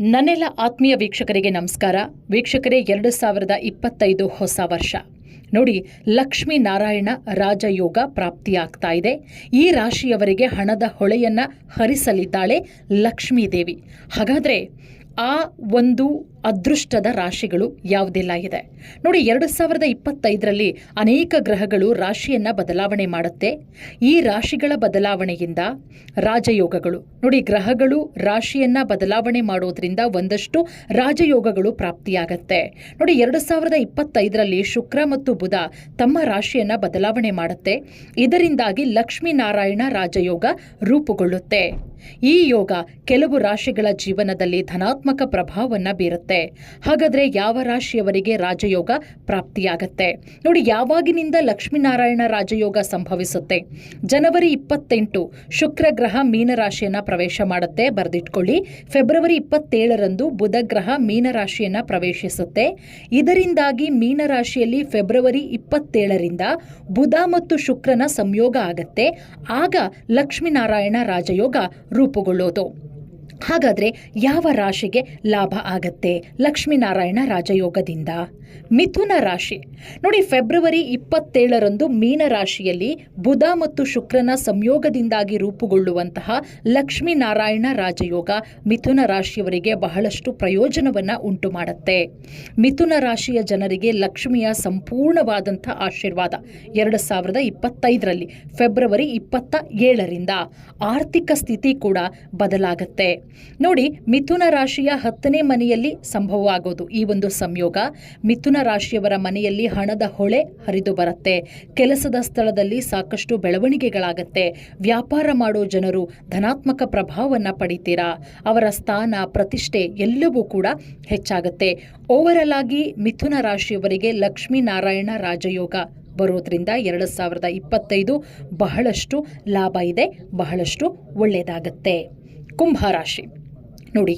ನನ್ನೆಲ್ಲ ಆತ್ಮೀಯ ವೀಕ್ಷಕರಿಗೆ ನಮಸ್ಕಾರ. ವೀಕ್ಷಕರೇ, ಎರಡು ಸಾವಿರದ ಇಪ್ಪತ್ತೈದು ಹೊಸ ವರ್ಷ. ನೋಡಿ, ಲಕ್ಷ್ಮೀ ನಾರಾಯಣ ರಾಜಯೋಗ ಪ್ರಾಪ್ತಿಯಾಗ್ತಾ ಇದೆ. ಈ ರಾಶಿಯವರಿಗೆ ಹಣದ ಹೊಳೆಯನ್ನ ಹರಿಸಲಿದ್ದಾಳೆ ಲಕ್ಷ್ಮೀದೇವಿ. ಹಾಗಾದ್ರೆ ಆ ಒಂದು ಅದೃಷ್ಟದ ರಾಶಿಗಳು ಯಾವುದೆಲ್ಲ ಇದೆ? ನೋಡಿ, ಎರಡು ಸಾವಿರದ ಇಪ್ಪತ್ತೈದರಲ್ಲಿ ಅನೇಕ ಗ್ರಹಗಳು ರಾಶಿಯನ್ನು ಬದಲಾವಣೆ ಮಾಡುತ್ತೆ. ಈ ರಾಶಿಗಳ ಬದಲಾವಣೆಯಿಂದ ರಾಜಯೋಗಗಳು. ನೋಡಿ, ಗ್ರಹಗಳು ರಾಶಿಯನ್ನು ಬದಲಾವಣೆ ಮಾಡೋದ್ರಿಂದ ಒಂದಷ್ಟು ರಾಜಯೋಗಗಳು ಪ್ರಾಪ್ತಿಯಾಗತ್ತೆ. ನೋಡಿ, ಎರಡು ಸಾವಿರದ ಇಪ್ಪತ್ತೈದರಲ್ಲಿ ಶುಕ್ರ ಮತ್ತು ಬುಧ ತಮ್ಮ ರಾಶಿಯನ್ನು ಬದಲಾವಣೆ ಮಾಡುತ್ತೆ. ಇದರಿಂದಾಗಿ ಲಕ್ಷ್ಮೀನಾರಾಯಣ ರಾಜಯೋಗ ರೂಪುಗೊಳ್ಳುತ್ತೆ. ಈ ಯೋಗ ಕೆಲವು ರಾಶಿಗಳ ಜೀವನದಲ್ಲಿ ಧನಾತ್ಮಕ ಪ್ರಭಾವವನ್ನು ಬೀರುತ್ತೆ. ಹಾಗಾದ್ರೆ ಯಾವ ರಾಶಿಯವರಿಗೆ ರಾಜಯೋಗ ಪ್ರಾಪ್ತಿಯಾಗತ್ತೆ? ನೋಡಿ, ಯಾವಾಗಿನಿಂದ ಲಕ್ಷ್ಮೀನಾರಾಯಣ ರಾಜಯೋಗ ಸಂಭವಿಸುತ್ತೆ? ಜನವರಿ ಇಪ್ಪತ್ತೆಂಟು ಶುಕ್ರ ಗ್ರಹ ಮೀನರಾಶಿಯನ್ನ ಪ್ರವೇಶ ಮಾಡುತ್ತೆ. ಬರೆದಿಟ್ಕೊಳ್ಳಿ. ಫೆಬ್ರವರಿ ಇಪ್ಪತ್ತೇಳರಂದು ಬುಧ ಗ್ರಹ ಮೀನರಾಶಿಯನ್ನ ಪ್ರವೇಶಿಸುತ್ತೆ. ಇದರಿಂದಾಗಿ ಮೀನರಾಶಿಯಲ್ಲಿ ಫೆಬ್ರವರಿ ಇಪ್ಪತ್ತೇಳರಿಂದ ಬುಧ ಮತ್ತು ಶುಕ್ರನ ಸಂಯೋಗ ಆಗತ್ತೆ. ಆಗ ಲಕ್ಷ್ಮೀನಾರಾಯಣ ರಾಜಯೋಗ ರೂಪುಗೊಳ್ಳೋದು ಹಾಗಾದ್ರೆ ಯಾವ ರಾಶಿಗೆ ಲಾಭ ಆಗತ್ತೆ? ಲಕ್ಷ್ಮೀನಾರಾಯಣ ರಾಜಯೋಗದಿಂದ. ಮಿಥುನ ರಾಶಿ. ನೋಡಿ, ಫೆಬ್ರವರಿ ಇಪ್ಪತ್ತೇಳರಂದು ಮೀನ ರಾಶಿಯಲ್ಲಿ ಬುಧ ಮತ್ತು ಶುಕ್ರನ ಸಂಯೋಗದಿಂದಾಗಿ ರೂಪುಗೊಳ್ಳುವಂತಹ ಲಕ್ಷ್ಮೀನಾರಾಯಣ ರಾಜಯೋಗ ಮಿಥುನ ರಾಶಿಯವರಿಗೆ ಬಹಳಷ್ಟು ಪ್ರಯೋಜನವನ್ನು ಉಂಟು ಮಾಡುತ್ತೆ ಮಿಥುನ ರಾಶಿಯ ಜನರಿಗೆ ಲಕ್ಷ್ಮಿಯ ಸಂಪೂರ್ಣವಾದಂಥ ಆಶೀರ್ವಾದ ಎರಡು ಸಾವಿರದ ಇಪ್ಪತ್ತೈದರಲ್ಲಿ, ಫೆಬ್ರವರಿ ಇಪ್ಪತ್ತ ಏಳರಿಂದ. ಆರ್ಥಿಕ ಸ್ಥಿತಿ ಕೂಡ ಬದಲಾಗತ್ತೆ. ನೋಡಿ, ಮಿಥುನ ರಾಶಿಯ ಹತ್ತನೇ ಮನೆಯಲ್ಲಿ ಸಂಭವವಾಗೋದು. ಈ ಒಂದು ಸಂಯೋಗ ಮಿಥುನ ರಾಶಿಯವರ ಮನೆಯಲ್ಲಿ ಹಣದ ಹೊಳೆ ಹರಿದು ಬರುತ್ತೆ. ಕೆಲಸದ ಸ್ಥಳದಲ್ಲಿ ಸಾಕಷ್ಟು ಬೆಳವಣಿಗೆಗಳಾಗತ್ತೆ. ವ್ಯಾಪಾರ ಮಾಡೋ ಜನರು ಧನಾತ್ಮಕ ಪ್ರಭಾವವನ್ನು ಪಡಿತೀರಾ? ಅವರ ಸ್ಥಾನ, ಪ್ರತಿಷ್ಠೆ ಎಲ್ಲವೂ ಕೂಡ ಹೆಚ್ಚಾಗುತ್ತೆ. ಓವರಲ್ ಆಗಿ ಮಿಥುನ ರಾಶಿಯವರಿಗೆ ಲಕ್ಷ್ಮೀನಾರಾಯಣ ರಾಜಯೋಗ ಬರೋದ್ರಿಂದ ಎರಡು ಸಾವಿರದ ಇಪ್ಪತ್ತೈದು ಬಹಳಷ್ಟು ಲಾಭ ಇದೆ, ಬಹಳಷ್ಟು ಒಳ್ಳೆಯದಾಗತ್ತೆ कुंभ राशि। ನೋಡಿ,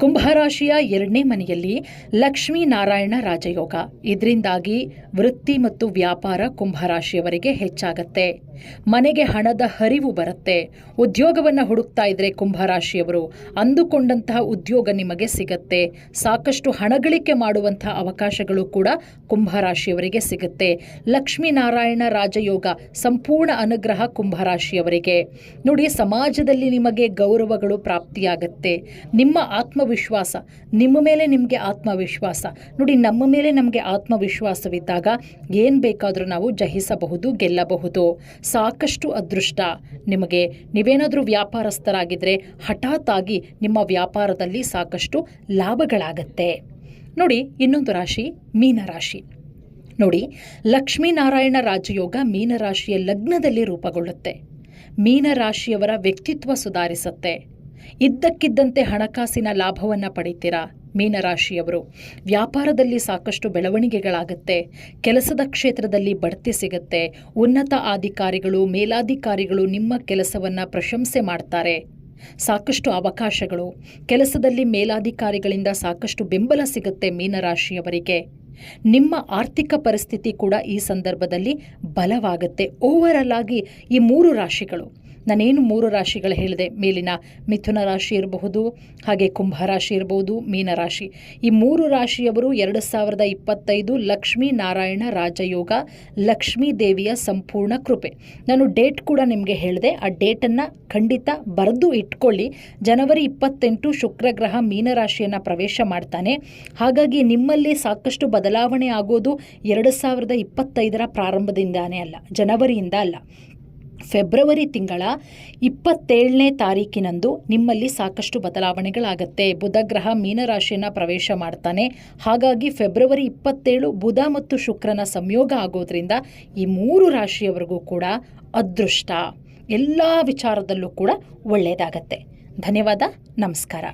ಕುಂಭರಾಶಿಯ ಎರಡನೇ ಮನೆಯಲ್ಲಿ ಲಕ್ಷ್ಮೀನಾರಾಯಣ ರಾಜಯೋಗ. ಇದರಿಂದಾಗಿ ವೃತ್ತಿ ಮತ್ತು ವ್ಯಾಪಾರ ಕುಂಭರಾಶಿಯವರಿಗೆ ಹೆಚ್ಚಾಗತ್ತೆ. ಮನೆಗೆ ಹಣದ ಹರಿವು ಬರುತ್ತೆ. ಉದ್ಯೋಗವನ್ನು ಹುಡುಕ್ತಾ ಇದ್ರೆ ಕುಂಭರಾಶಿಯವರು ಅಂದುಕೊಂಡಂತಹ ಉದ್ಯೋಗ ನಿಮಗೆ ಸಿಗತ್ತೆ. ಸಾಕಷ್ಟು ಹಣಗಳಿಕೆ ಮಾಡುವಂತಹ ಅವಕಾಶಗಳು ಕೂಡ ಕುಂಭರಾಶಿಯವರಿಗೆ ಸಿಗುತ್ತೆ. ಲಕ್ಷ್ಮೀನಾರಾಯಣ ರಾಜಯೋಗ ಸಂಪೂರ್ಣ ಅನುಗ್ರಹ ಕುಂಭರಾಶಿಯವರಿಗೆ. ನೋಡಿ, ಸಮಾಜದಲ್ಲಿ ನಿಮಗೆ ಗೌರವಗಳು ಪ್ರಾಪ್ತಿಯಾಗತ್ತೆ. ನಿಮ್ಮ ಆತ್ಮವಿಶ್ವಾಸ, ನಿಮ್ಮ ಮೇಲೆ ನಿಮಗೆ ಆತ್ಮವಿಶ್ವಾಸ. ನೋಡಿ, ನಮ್ಮ ಮೇಲೆ ನಮಗೆ ಆತ್ಮವಿಶ್ವಾಸವಿದ್ದಾಗ ಏನು ಬೇಕಾದರೂ ನಾವು ಜಯಿಸಬಹುದು, ಗೆಲ್ಲಬಹುದು. ಸಾಕಷ್ಟು ಅದೃಷ್ಟ. ನಿಮಗೆ ನೀವೇನಾದರೂ ವ್ಯಾಪಾರಸ್ಥರಾಗಿದ್ದರೆ ಹಠಾತ್ ಆಗಿ ನಿಮ್ಮ ವ್ಯಾಪಾರದಲ್ಲಿ ಸಾಕಷ್ಟು ಲಾಭಗಳಾಗತ್ತೆ. ನೋಡಿ, ಇನ್ನೊಂದು ರಾಶಿ ಮೀನರಾಶಿ ನೋಡಿ, ಲಕ್ಷ್ಮೀನಾರಾಯಣ ರಾಜಯೋಗ ಮೀನರಾಶಿಯ ಲಗ್ನದಲ್ಲಿ ರೂಪುಗೊಳ್ಳುತ್ತೆ. ಮೀನರಾಶಿಯವರ ವ್ಯಕ್ತಿತ್ವ ಸುಧಾರಿಸುತ್ತೆ. ಇದ್ದಕ್ಕಿದ್ದಂತೆ ಹಣಕಾಸಿನ ಲಾಭವನ್ನು ಪಡಿತೀರಾ? ಮೀನರಾಶಿಯವರು, ವ್ಯಾಪಾರದಲ್ಲಿ ಸಾಕಷ್ಟು ಬೆಳವಣಿಗೆಗಳಾಗುತ್ತೆ, ಕೆಲಸದ ಕ್ಷೇತ್ರದಲ್ಲಿ ಬಡ್ತಿ ಸಿಗುತ್ತೆ, ಉನ್ನತ ಅಧಿಕಾರಿಗಳು, ಮೇಲಾಧಿಕಾರಿಗಳು ನಿಮ್ಮ ಕೆಲಸವನ್ನು ಪ್ರಶಂಸೆ ಮಾಡ್ತಾರೆ. ಸಾಕಷ್ಟು ಅವಕಾಶಗಳು, ಕೆಲಸದಲ್ಲಿ ಮೇಲಾಧಿಕಾರಿಗಳಿಂದ ಸಾಕಷ್ಟು ಬೆಂಬಲ ಸಿಗುತ್ತೆ ಮೀನರಾಶಿಯವರಿಗೆ. ನಿಮ್ಮ ಆರ್ಥಿಕ ಪರಿಸ್ಥಿತಿ ಕೂಡ ಈ ಸಂದರ್ಭದಲ್ಲಿ ಬಲವಾಗುತ್ತೆ. ಓವರಲ್ ಆಗಿ ಈ ಮೂರು ರಾಶಿಗಳು ನಾನೇನು ಮೂರು ರಾಶಿಗಳು ಹೇಳಿದೆ? ಮೇಲಿನ ಮಿಥುನ ರಾಶಿ ಇರಬಹುದು, ಹಾಗೆ ಕುಂಭ ರಾಶಿ ಇರಬಹುದು ಮೀನರಾಶಿ ಈ ಮೂರು ರಾಶಿಯವರು ಎರಡು ಸಾವಿರದ ಇಪ್ಪತ್ತೈದು ಲಕ್ಷ್ಮೀ ನಾರಾಯಣ ರಾಜಯೋಗ, ಲಕ್ಷ್ಮೀ ದೇವಿಯ ಸಂಪೂರ್ಣ ಕೃಪೆ. ನಾನು ಡೇಟ್ ಕೂಡ ನಿಮಗೆ ಹೇಳಿದೆ. ಆ ಡೇಟನ್ನು ಖಂಡಿತ ಬರೆದು ಇಟ್ಕೊಳ್ಳಿ. ಜನವರಿ ಇಪ್ಪತ್ತೆಂಟು ಶುಕ್ರಗ್ರಹ ಮೀನರಾಶಿಯನ್ನು ಪ್ರವೇಶ ಮಾಡ್ತಾನೆ. ಹಾಗಾಗಿ ನಿಮ್ಮಲ್ಲಿ ಸಾಕಷ್ಟು ಬದಲಾವಣೆ ಆಗೋದು ಎರಡು ಸಾವಿರದ ಇಪ್ಪತ್ತೈದರ ಪ್ರಾರಂಭದಿಂದಾನೇ ಅಲ್ಲ, ಜನವರಿಯಿಂದ ಅಲ್ಲ. ಫೆಬ್ರವರಿ ತಿಂಗಳ ಇಪ್ಪತ್ತೇಳನೇ ತಾರೀಕಿನಂದು ನಿಮ್ಮಲ್ಲಿ ಸಾಕಷ್ಟು ಬದಲಾವಣೆಗಳಾಗತ್ತೆ. ಬುಧ ಗ್ರಹ ಮೀನರಾಶಿಯನ್ನು ಪ್ರವೇಶ ಮಾಡ್ತಾನೆ. ಹಾಗಾಗಿ ಫೆಬ್ರವರಿ ಇಪ್ಪತ್ತೇಳು ಬುಧ ಮತ್ತು ಶುಕ್ರನ ಸಂಯೋಗ ಆಗೋದ್ರಿಂದ ಈ ಮೂರು ರಾಶಿಯವರೆಗೂ ಕೂಡ ಅದೃಷ್ಟ. ಎಲ್ಲ ವಿಚಾರದಲ್ಲೂ ಕೂಡ ಒಳ್ಳೆಯದಾಗತ್ತೆ ಧನ್ಯವಾದ. ನಮಸ್ಕಾರ.